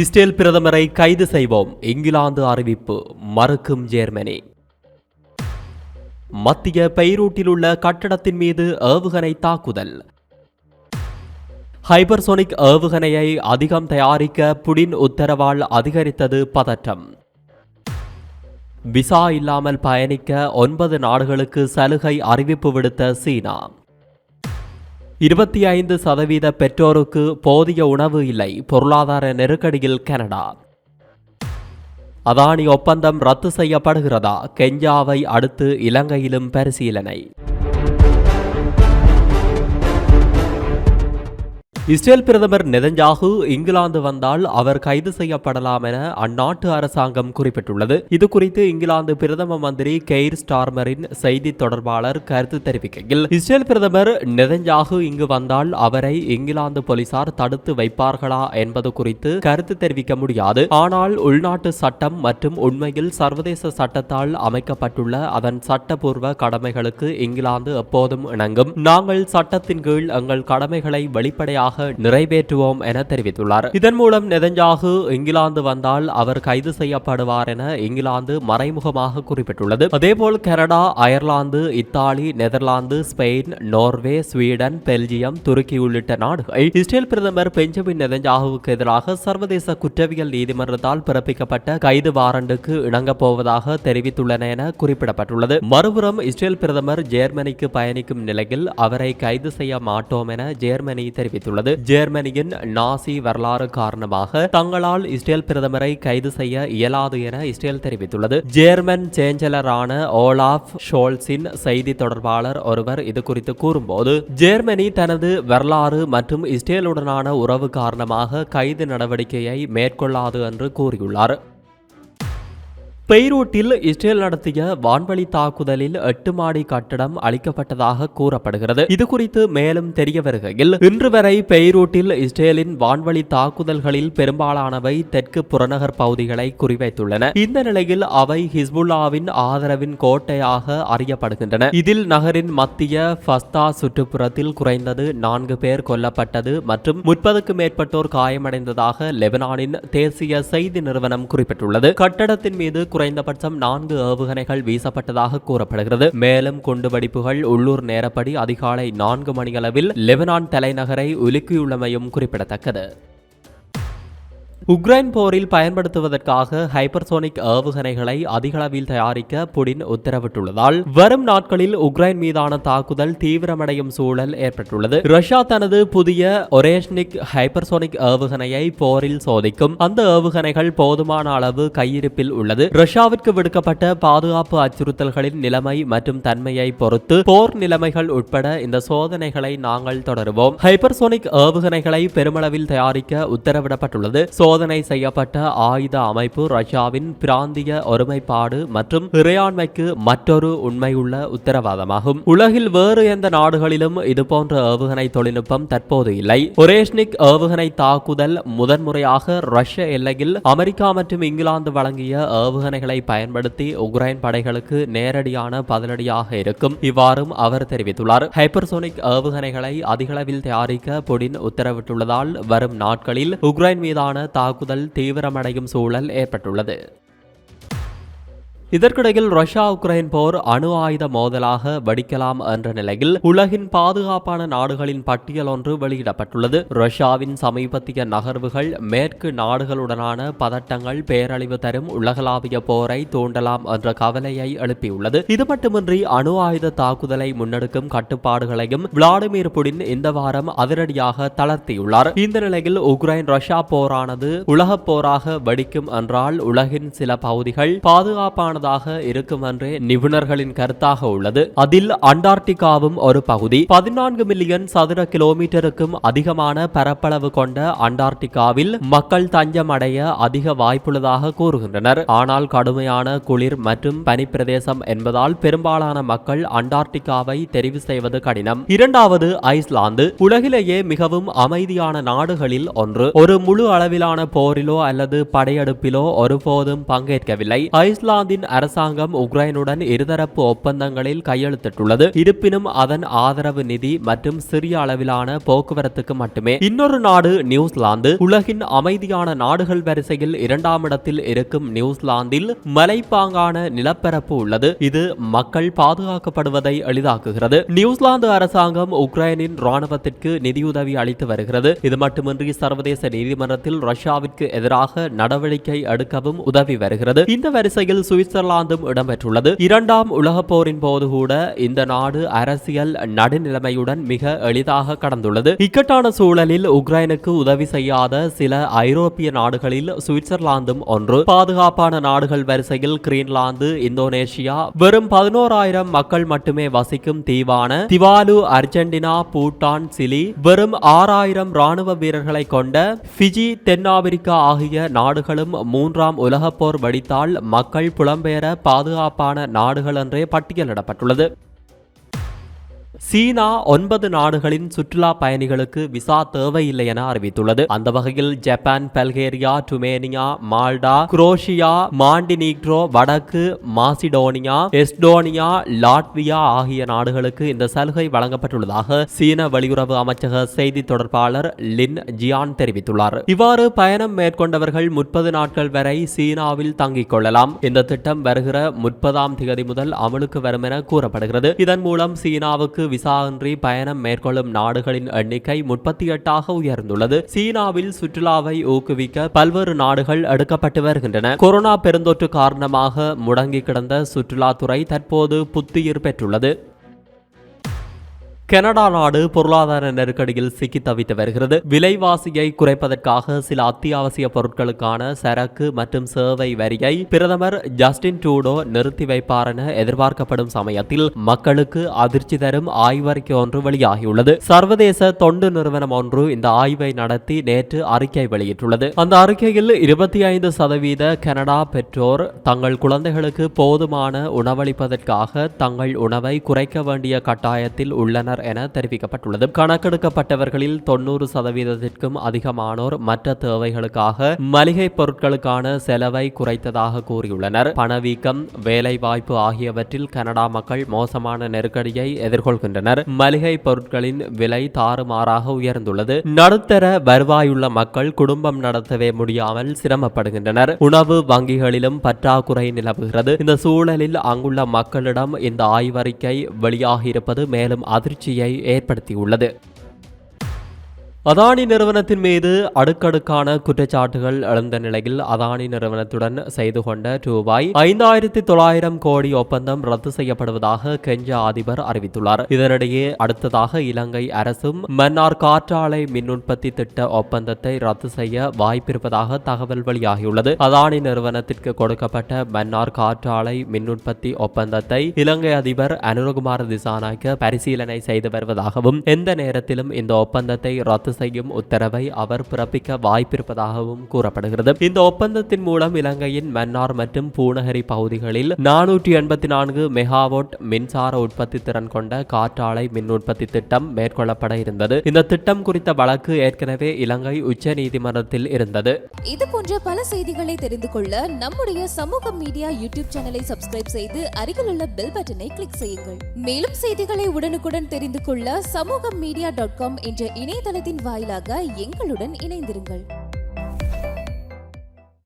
Israel பிரதமரை கைது செய்வோம். இங்கிலாந்து அறிவிப்பு மறுக்கும் ஜெர்மனி. மத்திய பெய்ரூட்டில் உள்ள கட்டடத்தின் மீது ஏவுகணை தாக்குதல். ஹைபர்சோனிக் ஏவுகணையை அதிகம் தயாரிக்க புடின் உத்தரவால் அதிகரித்தது பதற்றம். விசா இல்லாமல் பயணிக்க ஒன்பது நாடுகளுக்கு சலுகை அறிவிப்பு விடுத்த சீனா. இருபத்தி ஐந்து சதவீத பெற்றோருக்கு போதிய உணவு இல்லை. பொருளாதார நெருக்கடியில் கனடா. அதானி ஒப்பந்தம் ரத்து செய்யப்படுகிறதா? கெஞ்சாவை அடுத்து இலங்கையிலும் பரிசீலனை. இஸ்ரேல் பிரதமர் நெதஞ்சாகு இங்கிலாந்து வந்தால் அவர் கைது செய்யப்படலாம் என அந்நாட்டு அரசாங்கம் குறிப்பிட்டுள்ளது. இது குறித்து இங்கிலாந்து பிரதம மந்திரி கெய்ர் ஸ்டார்மரின் செய்தி தொடர்பாளர் கருத்து தெரிவிக்கையில் இஸ்ரேல் பிரதமர் நெதஞ்சாகு இங்கு வந்தால் அவரை இங்கிலாந்து போலீசார் தடுத்து வைப்பார்களா என்பது குறித்து கருத்து தெரிவிக்க முடியாது. ஆனால் உள்நாட்டு சட்டம் மற்றும் உண்மையில் சர்வதேச சட்டத்தால் அமைக்கப்பட்டுள்ள அதன் சட்டபூர்வ கடமைகளுக்கு இங்கிலாந்து எப்போதும் இணங்கும். நாங்கள் சட்டத்தின் கீழ் எங்கள் கடமைகளை வெளிப்படையாக நிறைவேற்றுவோம் என தெரிவித்துள்ளார். இதன் மூலம் நெதஞ்சாகு இங்கிலாந்து வந்தால் அவர் கைது செய்யப்படுவார் என இங்கிலாந்து மறைமுகமாக குறிப்பிட்டுள்ளது. அதேபோல் Canada Ireland Italy Netherlands Spain Norway Sweden Belgium துருக்கி உள்ளிட்ட நாடுகள் இஸ்ரேல் பிரதமர் பெஞ்சமின் நெதஞ்சாகுவுக்கு எதிராக சர்வதேச குற்றவியல் நீதிமன்றத்தால் பிறப்பிக்கப்பட்ட கைது வாரண்டுக்கு இணங்கப் போவதாக தெரிவித்துள்ளன என குறிப்பிடப்பட்டுள்ளது. மறுபுறம் இஸ்ரேல் பிரதமர் ஜெர்மனிக்கு பயணிக்கும் நிலையில் அவரை கைது செய்ய மாட்டோம் என ஜெர்மனி தெரிவித்துள்ளது. ஜெர்மனியின் நாசி வரலாறு காரணமாக தங்களால் இஸ்ரேல் பிரதமரை கைது செய்ய இயலாது என இஸ்ரேல் தெரிவித்துள்ளது. ஜெர்மன் சேஞ்சலரான ஓலாஃப் ஷோல்ஸின் செய்தி தொடர்பாளர் ஒருவர் இது குறித்து கூறும்போது ஜெர்மனி தனது வரலாறு மற்றும் இஸ்ரேலுடனான உறவு காரணமாக கைது நடவடிக்கையை மேற்கொள்ளாது என்று கூறியுள்ளார். பெய்ரூட்டில் இஸ்ரேல் நடத்திய வான்வழி தாக்குதலில் எட்டு மாடி கட்டடம் அளிக்கப்பட்டதாக கூறப்படுகிறது. இது குறித்து மேலும் தெரிய வருகையில் இன்று வரை பெய்ரூட்டில் இஸ்ரேலின் வான்வழி தாக்குதல்களில் பெரும்பாலானவை தெற்கு புறநகர் பகுதிகளை குறிவைத்துள்ளன. இந்த நிலையில் அவை ஹிஸ்புல்லாவின் ஆதரவின் கோட்டையாக அறியப்படுகின்றன. இதில் நகரின் மத்திய ஃபஸ்தா சுற்றுப்புறத்தில் குறைந்தது நான்கு பேர் கொல்லப்பட்டது மற்றும் முப்பதுக்கு மேற்பட்டோர் காயமடைந்ததாக லெபனானின் தேசிய செய்தி நிறுவனம் குறிப்பிட்டுள்ளது. கட்டடத்தின் மீது குறைந்தபட்சம் நான்கு ஏவுகணைகள் வீசப்பட்டதாக கூறப்படுகிறது. மேலும் குண்டு வெடிப்புகள் உள்ளூர் நேரப்படி அதிகாலை நான்கு மணியளவில் லெபனான் தலைநகரை உலுக்கியுள்ளமையும் குறிப்பிடத்தக்கது. உக்ரைன் போரில் பயன்படுத்துவதற்காக ஹைப்பர்சோனிக் ஏவுகணைகளை அதிகளவில் தயாரிக்க புடின் உத்தரவிட்டுள்ளதால் வரும் நாட்களில் உக்ரைன் மீதான தாக்குதல் தீவிரமடையும் சூழல் ஏற்பட்டுள்ளது. ரஷ்யா தனது புதிய ஒரேஷ்னிக் ஹைப்பர்சோனிக் ஏவுகணையை போரில் சோதிக்கும். அந்த ஏவுகணைகள் போதுமான அளவு கையிருப்பில் உள்ளது. ரஷ்யாவிற்கு விடுக்கப்பட்ட பாதுகாப்பு அச்சுறுத்தல்களின் நிலைமை மற்றும் தன்மையை பொறுத்து போர் நிலைமைகள் உட்பட இந்த சோதனைகளை நாங்கள் தொடருவோம். ஹைப்பர்சோனிக் ஏவுகணைகளை பெருமளவில் தயாரிக்க உத்தரவிடப்பட்டுள்ளது. சோதனை செய்யப்பட்ட ஆயுத அமைப்பு ரஷ்யாவின் பிராந்திய ஒருமைப்பாடு மற்றும் இறையாண்மைக்கு மற்றொரு உண்மையுள்ள உத்தரவாதமாகும். உலகில் வேறு எந்த நாடுகளிலும் இதுபோன்ற ஏவுகணை தொழில்நுட்பம் தற்போது இல்லை. ஒரேஷ்னிக் ஏவுகணை தாக்குதல் முதன்முறையாக ரஷ்ய எல்லையில் அமெரிக்கா மற்றும் இங்கிலாந்து வழங்கிய ஏவுகணைகளை பயன்படுத்தி உக்ரைன் படைகளுக்கு நேரடியான பதிலடியாக இருக்கும். இவ்வாறும் அவர் தெரிவித்துள்ளார். ஹைப்பர்சோனிக் ஏவுகணைகளை அதிகளவில் தயாரிக்க புடின் உத்தரவிட்டுள்ளதால் வரும் நாட்களில் உக்ரைன் மீதான தாக்குதல் தீவிரமடையும் சூழல் ஏற்பட்டுள்ளது. இதற்கிடையில் ரஷ்யா உக்ரைன் போர் அணு ஆயுத மோதலாக வெடிக்கலாம் என்ற நிலையில் உலகின் பாதுகாப்பான நாடுகளின் பட்டியல் ஒன்று வெளியிடப்பட்டுள்ளது. ரஷ்யாவின் சமீபத்திய நகர்வுகள் மேற்கு நாடுகளுடனான பதட்டங்கள் பேரழிவு தரும் உலகளாவிய போரை தூண்டலாம் என்ற கவலையை எழுப்பியுள்ளது. இது மட்டுமின்றி அணு ஆயுத தாக்குதலை முன்னெடுக்கும் கட்டுப்பாடுகளையும் விளாடிமிர் புடின் இந்த வாரம் அதிரடியாக தளர்த்தியுள்ளார். இந்த நிலையில் உக்ரைன் ரஷ்யா போரானது உலகப் போராக வெடிக்கும் என்றால் உலகின் சில பகுதிகள் பாதுகாப்பான முக்கியமானதாக இருக்கும் என்றே நிபுணர்களின் கருத்தாக உள்ளது. அதில் அண்டார்டிகாவும் ஒரு பகுதி. பதினான்கு மில்லியன் சதுர கிலோமீட்டருக்கும் அதிகமான பரப்பளவு கொண்ட அண்டார்டிகாவில் மக்கள் தஞ்சம் அடைய அதிக வாய்ப்புள்ளதாக கூறுகின்றனர். ஆனால் கடுமையான குளிர் மற்றும் பனிப்பிரதேசம் என்பதால் பெரும்பாலான மக்கள் அண்டார்டிகாவை தெரிவு செய்வது கடினம். இரண்டாவது ஐஸ்லாந்து. உலகிலேயே மிகவும் அமைதியான நாடுகளில் ஒன்று. ஒரு முழு அளவிலான போரிலோ அல்லது படையெடுப்பிலோ ஒருபோதும் பங்கேற்கவில்லை. ஐஸ்லாந்தின் அரசாங்கம் உக்ரைனுடன் இருதரப்பு ஒப்பந்தங்களில் கையெழுத்திட்டுள்ளது. இருப்பினும் அதன் ஆதரவு நிதி மற்றும் சிறிய அளவிலான போக்குவரத்துக்கு மட்டுமே. இன்னொரு நாடு நியூசிலாந்து. உலகின் அமைதியான நாடுகள் வரிசையில் இரண்டாம் இடத்தில் இருக்கும் நியூசிலாந்தில் மலைப்பாங்கான நிலப்பரப்பு உள்ளது. இது மக்கள் பாதுகாக்கப்படுவதை எளிதாக்குகிறது. நியூசிலாந்து அரசாங்கம் உக்ரைனின் ராணுவத்திற்கு நிதியுதவி அளித்து வருகிறது. இது மட்டுமின்றி சர்வதேச நீதிமன்றத்தில் ரஷ்யாவிற்கு எதிராக நடவடிக்கை எடுக்கவும் உதவி வருகிறது. இந்த வரிசையில் சுவிட்சர்லாந்தும் இடம்பெற்றுள்ளது. இரண்டாம் உலகப் போரின் போது கூட இந்த நாடு அரசியல் நடுநிலைமையுடன் மிக எளிதாக கடந்துள்ளது. இக்கட்டான சூழலில் உக்ரைனுக்கு உதவி செய்யாத சில ஐரோப்பிய நாடுகளில் சுவிட்சர்லாந்தும் ஒன்று. பாதுகாப்பான நாடுகள் வரிசையில் கிரீன்லாந்து இந்தோனேஷியா வெறும் பதினோராயிரம் மக்கள் மட்டுமே வசிக்கும் தீவான திவாலு அர்ஜென்டினா பூட்டான் சிலி வெறும் ஆறாயிரம் ராணுவ வீரர்களை கொண்ட பிஜி தென்னாப்பிரிக்கா ஆகிய நாடுகளும் மூன்றாம் உலகப் போர் வெடித்தால் மக்கள் புலம்பெயர் பாதுகாப்பான நாடுகள் என்றே பட்டியலிடப்பட்டுள்ளது. சீனா ஒன்பது நாடுகளின் சுற்றுலா பயணிகளுக்கு விசா தேவையில்லை என அறிவித்துள்ளது. அந்த வகையில் Japan Bulgaria Romania Malta Croatia Montenegro வடக்கு மாசிடோனியா எஸ்டோனியா லாட்வியா ஆகிய நாடுகளுக்கு இந்த சலுகை வழங்கப்பட்டுள்ளதாக சீன வெளியுறவு அமைச்சக செய்தி தொடர்பாளர் லின் ஜியான் தெரிவித்துள்ளார். இவ்வாறு பயணம் மேற்கொண்டவர்கள் முப்பது நாட்கள் வரை சீனாவில் தங்கிக் கொள்ளலாம். இந்த திட்டம் வருகிற முப்பதாம் திகதி முதல் அமலுக்கு வரும் என கூறப்படுகிறது. இதன் மூலம் சீனாவுக்கு விசா இன்றி பயணம் மேற்கொள்ளும் நாடுகளின் எண்ணிக்கை முப்பத்தி எட்டாக உயர்ந்துள்ளது. சீனாவில் சுற்றுலாவை ஊக்குவிக்க பல்வேறு நாடுகள் எடுக்கப்பட்டு வருகின்றன. கொரோனா பெருந்தொற்று காரணமாக முடங்கி கிடந்த சுற்றுலாத்துறை தற்போது புத்துயிர் பெற்றுள்ளது. கனடா நாடு பொருளாதார நெருக்கடியில் சிக்கி தவித்து வருகிறது. விலைவாசியை குறைப்பதற்காக சில அத்தியாவசிய பொருட்களுக்கான சரக்கு மற்றும் சேவை வரியை பிரதமர் ஜஸ்டின் ட்ரூடோ நிறுத்தி வைப்பார் என எதிர்பார்க்கப்படும் சமயத்தில் மக்களுக்கு அதிர்ச்சி தரும் ஆய்வறிக்கை ஒன்று வெளியாகியுள்ளது. சர்வதேச தொண்டு நிறுவனம் ஒன்று இந்த ஆய்வை நடத்தி நேற்று அறிக்கை வெளியிட்டுள்ளது. அந்த அறிக்கையில் இருபத்தி ஐந்து சதவீத கனடா பெற்றோர் தங்கள் குழந்தைகளுக்கு போதுமான உணவளிப்பதற்காக தங்கள் உணவை குறைக்க வேண்டிய கட்டாயத்தில் உள்ளனர் என தெரிவிக்கப்பட்டுள்ளது. கணக்கெடுக்கப்பட்டவர்களில் தொண்ணூறு சதவீதத்திற்கும் அதிகமானோர் மற்ற தேவைகளுக்காக மளிகை பொருட்களுக்கான செலவை குறைத்ததாக கூறியுள்ளனர். பணவீக்கம் வேலைவாய்ப்பு ஆகியவற்றில் கனடா மக்கள் மோசமான நெருக்கடியை எதிர்கொள்கின்றனர். மளிகை பொருட்களின் விலை தாறுமாறாக உயர்ந்துள்ளது. நடுத்தர வருவாயுள்ள மக்கள் குடும்பம் நடத்தவே முடியாமல் சிரமப்படுகின்றனர். உணவு வங்கிகளிலும் பற்றாக்குறை நிலவுகிறது. இந்த சூழலில் அங்குள்ள மக்களிடம் இந்த ஆய்வறிக்கை வெளியாகியிருப்பது மேலும் அதிர்ச்சி அதிர்ச்சியை ஏற்படுத்தியுள்ளது. அதானி நிறுவனத்தின் மீது அடுக்கடுக்கான குற்றச்சாட்டுகள் எழுந்த நிலையில் அதானி நிறுவனத்துடன் செய்து கொண்ட ரூபாய் ஐந்தாயிரத்தி தொள்ளாயிரம் கோடி ஒப்பந்தம் ரத்து செய்யப்படுவதாக கெஞ்சா அதிபர் அறிவித்துள்ளார். இதனிடையே அடுத்ததாக இலங்கை அரசும் மன்னார் காற்றாலை மின் உற்பத்தி திட்ட ஒப்பந்தத்தை ரத்து செய்ய வாய்ப்பிருப்பதாக தகவல் வெளியாகியுள்ளது. அதானி நிறுவனத்திற்கு கொடுக்கப்பட்ட மன்னார் காற்றாலை மின் உற்பத்தி ஒப்பந்தத்தை இலங்கை அதிபர் அனுரகுமார திசாநாயக்க பரிசீலனை செய்து வருவதாகவும் எந்த நேரத்திலும் இந்த ஒப்பந்தத்தை ரத்து செய்யும் உத்தரவை அவர் பிறப்பிக்க வாய்ப்பிருப்பதாகவும் கூறப்படுகிறது. இந்த ஒப்பந்தத்தின் மூலம் இலங்கையின் மன்னார் மற்றும் பூநகரி பகுதிகளில் நானூற்றி எண்பத்தி நான்கு மெகாவோட் மின்சார உற்பத்தி திறன் கொண்ட காற்றாலை மின் உற்பத்தி திட்டம் மேற்கொள்ளப்பட இருந்தது. இந்த திட்டம் குறித்த வழக்கு ஏற்கனவே இலங்கை உச்ச நீதிமன்றத்தில் இருந்தது. இது போன்ற பல செய்திகளை தெரிந்து கொள்ள நம்முடைய சமூக மீடியா யூடியூப் சேனலை சப்ஸ்கிரைப் செய்து அருகில் உள்ள பெல் பட்டனை கிளிக் செய்யுங்கள். மேலும் செய்திகளை உடனுக்குடன் தெரிந்து கொள்ள சமூக மீடியா டாட் காம் என்ற இணையதளத்தின் வாயிலாக எங்களுடன் இணைந்திருங்கள்.